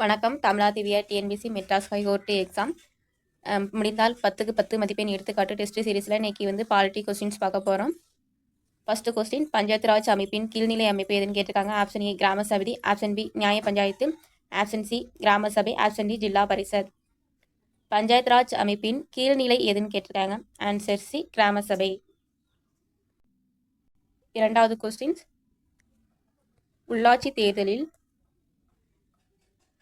வணக்கம். தமிழா Divya TNPSC Madras high court exam. முடிந்தால் பத்துக்கு பத்து மதிப்பெண் எடுத்துக்காட்டு டெஸ்ட் சீரீஸில் இன்றைக்கி வந்து பாலிட்டி கொஸ்டின்ஸ் பார்க்க போகிறோம் ஃபஸ்ட்டு கொஸ்டின் பஞ்சாயத்து ராஜ் அமைப்பின் கீழ்நிலை அமைப்பு எதுன்னு கேட்டிருக்காங்க. ஆப்ஷன் ஏ கிராம சபதி ஆப்ஷன் பி நியாய பஞ்சாயத்து. ஆப்ஷன் சி கிராம சபை. ஆப்ஷன் டி ஜில்லா பரிஷத் பஞ்சாயத்து ராஜ் அமைப்பின் கீழ்நிலை எதுன்னு கேட்டிருக்காங்க. ஆன்சர் சி கிராம சபை. இரண்டாவது கொஸ்டின்ஸ் உள்ளாட்சி தேர்தலில்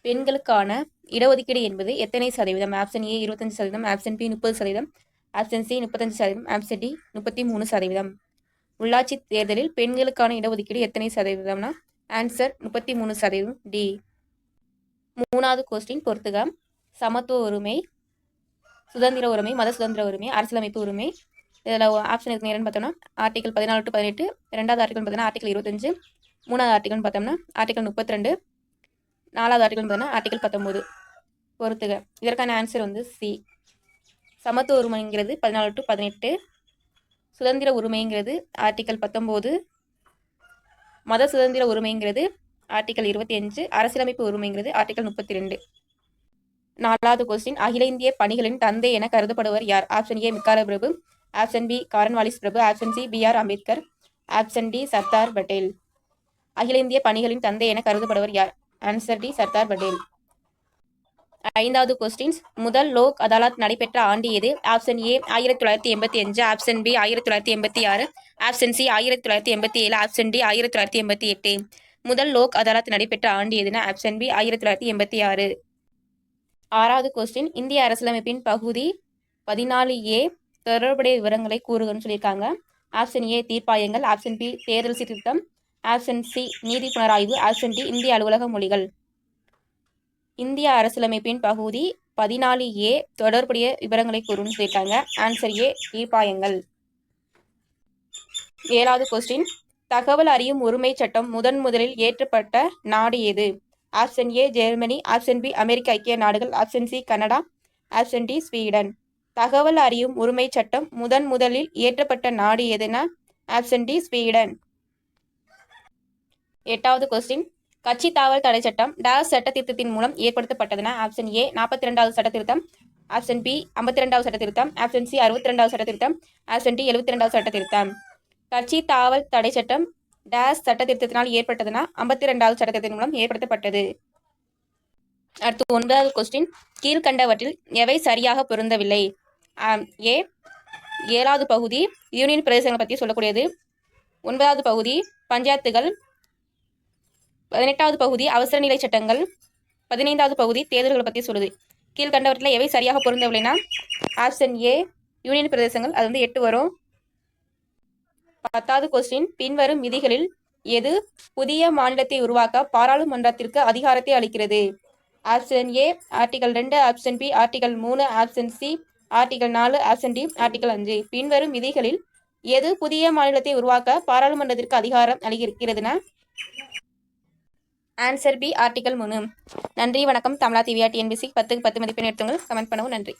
பெண்களுக்கான இடஒதுக்கீடு என்பது எத்தனை சதவீதம்? ஆப்ஷன் ஏ இருபத்தஞ்சு சதவீதம் ஆப்ஷன் பி முப்பது சதவீதம் ஆப்ஷன் சி முப்பத்தஞ்சு சதவீதம் ஆப்ஷன் டி முப்பத்தி மூணு சதவீதம். உள்ளாட்சி தேர்தலில் பெண்களுக்கான இடஒதுக்கீடு எத்தனை சதவீதம்னா? ஆன்சர் முப்பத்தி மூணு சதவீதம் டி மூணாவது கொஸ்டின் பொறுத்துக சமத்துவ உரிமை சுதந்திர உரிமை மத சுதந்திர உரிமை அரசியலமைப்பு உரிமை. இதில் ஆப்ஷன் இருக்கு என்னன்னு பார்த்தோம்னா ஆர்டிகல் பதினாலு டு பதினெட்டு ரெண்டாவது ஆர்டிகல் பார்த்தோம்னா ஆர்டிகல் இருபத்தஞ்சு மூணாவது ஆர்டிகல்னு பார்த்தோம்னா ஆர்டிகல் முப்பத்தி ரெண்டு நாலாவது ஆர்டிகல் பார்த்தீங்கன்னா ஆர்டிகல் பத்தொம்போது பொறுத்துக. இதற்கான ஆன்சர் வந்து சி சமத்துவ உரிமைங்கிறது பதினாலு டு பதினெட்டு. சுதந்திர உரிமைங்கிறது ஆர்டிக்கல் பத்தொம்போது மத சுதந்திர உரிமைங்கிறது ஆர்டிக்கல் இருபத்தி அஞ்சு. அரசியலமைப்பு உரிமைங்கிறது ஆர்டிக்கல் முப்பத்தி ரெண்டு. நாலாவது கொஸ்டின் அகில இந்திய பணிகளின் தந்தை என கருதப்படுவர் யார்? ஆப்ஷன் ஏ மிக்கார பிரபு. ஆப்ஷன் பி காரன்வாலிஸ் பிரபு. Option C B R Ambedkar. Option D Sardar Patel. அகில இந்திய பணிகளின் தந்தை என கருதப்படுவர் யார்? Answer D Sardar Patel. ஐந்தாவது கொஸ்டின்ஸ் முதல் லோக் அதாலத் நடைபெற்ற ஆண்டு எது? ஆப்ஷன் ஏ ஆயிரத்தி தொள்ளாயிரத்தி எண்பத்தி அஞ்சு. ஆப்ஷன் பி ஆயிரத்தி தொள்ளாயிரத்தி எண்பத்தி ஆறு. ஆப்ஷன் சி ஆயிரத்தி தொள்ளாயிரத்தி எண்பத்தி ஏழு. ஆப்ஷன் டி ஆயிரத்தி தொள்ளாயிரத்தி எண்பத்தி எட்டு. முதல் லோக் அதாலத் நடைபெற்ற ஆண்டு எதுனா? ஆப்ஷன் பி ஆயிரத்தி தொள்ளாயிரத்தி எண்பத்தி ஆறு. ஆறாவது கொஸ்டின் இந்திய அரசியலமைப்பின் பகுதி பதினாலு ஏ தொடர்புடைய விவரங்களை கூறுகன்னு சொல்லியிருக்காங்க. ஆப்ஷன் ஏ தீர்ப்பாயங்கள். ஆப்ஷன் பி தேர்தல் சீர்திருத்தம். ஆப்ஷன் சி நீதி புனராய்வு ஆப்ஷன் டி இந்திய அலுவலக மொழிகள். இந்திய அரசியலமைப்பின் பகுதி பதினாலு ஏ தொடர்புடைய விவரங்களை கூறும் கேட்டாங்க ஆன்சர் ஏ தீர்ப்பாயங்கள் ஏழாவது கொஸ்டின் தகவல் அறியும் உரிமை சட்டம் முதன் முதலில் ஏற்றப்பட்ட நாடு எது option A Germany option B அமெரிக்க ஐக்கிய நாடுகள். Option C Canada. Option D Sweden. தகவல் அறியும் உரிமை சட்டம் முதன் முதலில் இயற்றப்பட்ட நாடு எதுனா ஆப்ஷன் டி ஸ்வீடன். எட்டாவது கொஸ்டின் கட்சி தாவல் தடை சட்டம். டாஸ் சட்ட திருத்தத்தின் மூலம் ஏற்படுத்தப்பட்டதுனா ஆப்ஷன் ஏ நாற்பத்தி ரெண்டாவது சட்ட திருத்தம் ஆப்ஷன் பி ஐம்பத்தி ரெண்டாவது சட்ட திருத்தம் ஆப்ஷன் சி அறுபத்தி ரெண்டாவது சட்ட திருத்தம் ஆப்ஷன் டி எழுபத்தி ரெண்டாவது சட்ட திருத்தம் கட்சி தாவல் தடை சட்டம் டாஸ் சட்ட திருத்தத்தினால் ஏற்பட்டதுனா ஐம்பத்தி ரெண்டாவது சட்ட திருத்தத்தின் மூலம் ஏற்படுத்தப்பட்டது. அடுத்து ஒன்பதாவது கொஸ்டின் கீழ்கண்டவற்றில் எவை சரியாக பொருந்தவில்லை? ஏ ஏழாவது பகுதி யூனியன் பிரதேசங்களை பற்றி சொல்லக்கூடியது. ஒன்பதாவது பகுதி பஞ்சாயத்துகள் பதினெட்டாவது பகுதி அவசர நிலை சட்டங்கள். பதினைந்தாவது பகுதி தேர்தல்களை பற்றி சொல்லுது. கீழ்கண்டவற்றில் எவை சரியாக பொருந்தவில்லைன்னா ஆப்ஷன் ஏ யூனியன் பிரதேசங்கள். அது வந்து எட்டு வரும். பத்தாவது கொஸ்டின் பின்வரும் விதிகளில் எது புதிய மாநிலத்தை உருவாக்க பாராளுமன்றத்திற்கு அதிகாரத்தை அளிக்கிறது? ஆப்ஷன் ஏ ஆர்டிகல் ரெண்டு ஆப்ஷன் பி ஆர்டிகல் மூணு ஆப்ஷன் சி ஆர்டிகல் நாலு ஆப்ஷன் டி ஆர்டிகல் அஞ்சு. பின்வரும் விதிகளில் எது புதிய மாநிலத்தை உருவாக்க பாராளுமன்றத்திற்கு அதிகாரம் அளிக்கிறதுனா ஆன்சர் பி ஆர்டிகல் மூணு. நன்றி வணக்கம். தமிழா டிவியா டிஎன்பிசி பத்துக்கு பத்து மதிப்பெண் எடுத்துங்கள். கமெண்ட் பண்ணவும் நன்றி.